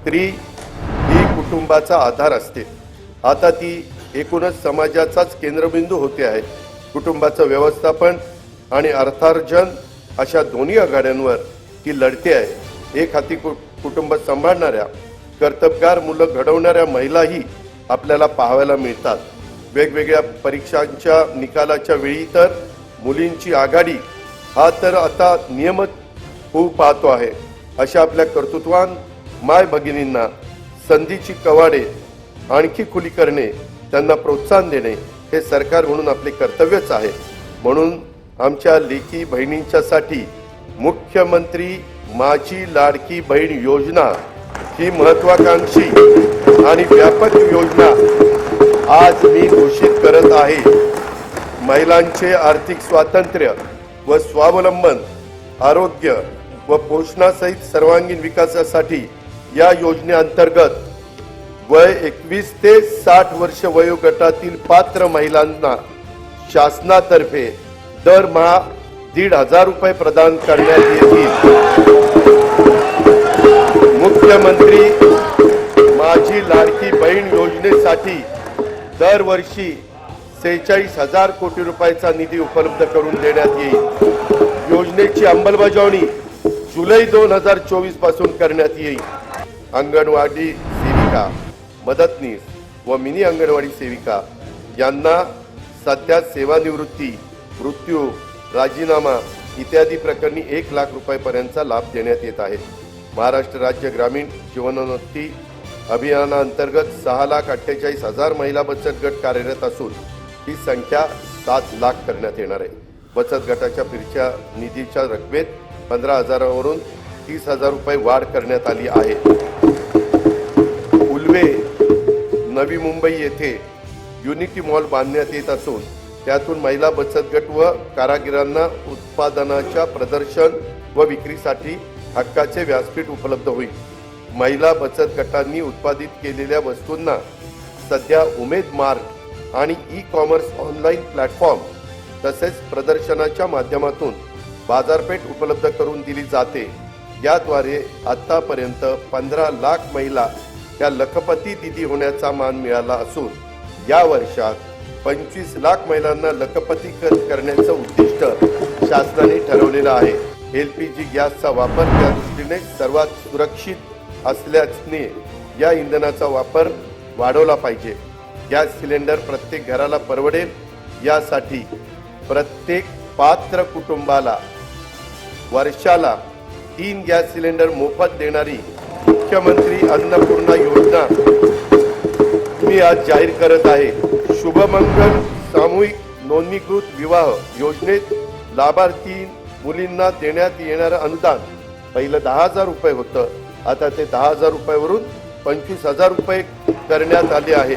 स्त्री ही कुटुंबाचा आधार असते. आता ती एकूणच समाजाचाच केंद्रबिंदू होते आहे. कुटुंबाचं व्यवस्थापन आणि अर्थार्जन अशा दोन्ही आघाड्यांवर ती लढते आहे. एक हाती कु कुटुंब सांभाळणाऱ्या कर्तबगार मुलं घडवणाऱ्या महिलाही आपल्याला पाहायला मिळतात. वेगवेगळ्या परीक्षांच्या निकालाच्या वेळी तर मुलींची आघाडी हा तर आता नियमच होऊ पाहतो आहे. अशा आपल्या कर्तृत्वान माय भगिनींना संधीची कवाडे आणखी खुली करणे त्यांना प्रोत्साहन देणे हे सरकार म्हणून आपले कर्तव्यच आहे. म्हणून आमच्या लेकी बहिणींच्यासाठी मुख्यमंत्री माझी लाडकी बहीण योजना ही महत्वाकांक्षी आणि व्यापक योजना आज मी घोषित करत आहे. महिलांचे आर्थिक स्वातंत्र्य व स्वावलंबन आरोग्य व पोषणासहित सर्वांगीण विकासासाठी या योजनेअंतर्गत वय एकवीस ते साठ वर्ष वयोगटातील पात्र महिलांना शासनातर्फे दरमहा दीड हजार रुपये प्रदान करण्यात येतील. मुख्यमंत्री माझी लाडकी बहीण योजनेसाठी दरवर्षी सेहेचाळीस हजार कोटी रुपयाचा निधी उपलब्ध करून देण्यात येईल. योजनेची अंमलबजावणी जुलै दोन हजार चोवीसपासून करण्यात येईल. अंगणवाडी सेविका मदतनीस व मिनी अंगणवाडी सेविका यांना सध्या सेवानिवृत्ती मृत्यू राजीनामा इत्यादी प्रकरणी एक लाख रुपयापर्यंतचा लाभ देण्यात येत आहे. महाराष्ट्र राज्य ग्रामीण जीवनोन्नती अभियानाअंतर्गत सहा लाख अठ्ठेचाळीस हजार महिला बचत गट कार्यरत असून ही संख्या सात लाख करण्यात येणार आहे. बचत गटाच्या फिरच्या निधीच्या रकमेत पंधरा हजारावरून तीस हजार रुपये वाढ करण्यात आली आहे. नवी मुंबई येथे युनिटी मॉल बांधण्यात येत असून त्यातून महिला बचत गट व कारागिरांना उत्पादनाच्या प्रदर्शन व विक्रीसाठी हक्काचे व्यासपीठ उपलब्ध होईल. महिला बचत गटांनी उत्पादित केलेल्या वस्तूंना सध्या उमेद मार्ग आणि ई कॉमर्स ऑनलाईन प्लॅटफॉर्म तसेच प्रदर्शनाच्या माध्यमातून बाजारपेठ उपलब्ध करून दिली जाते. याद्वारे आतापर्यंत पंधरा लाख महिला त्या लखपती दिदी होण्याचा मान मिळाला असून या वर्षात पंचवीस लाख महिलांना लखपती कर- करण्याचं उद्दिष्ट शासनाने ठरवलेलं आहे. एल पी जी गॅसचा वापर त्या दृष्टीने सर्वात सुरक्षित असल्याने या इंधनाचा वापर वाढवला पाहिजे. गॅस सिलेंडर प्रत्येक घराला परवडेल यासाठी प्रत्येक पात्र कुटुंबाला वर्षाला तीन गॅस सिलेंडर मोफत देणारी मुख्यमंत्री अन्नपूर्णा योजना मी आज जाहीर करत आहे. शुभमंगल सामूहिक नोंदणीकृत विवाह योजनेत लाभार्थी मुलींना देण्यात येणारं अनुदान पहिलं दहा हजार रुपये होतं. आता ते दहा हजार रुपयावरून पंचवीस हजार रुपये करण्यात आले आहे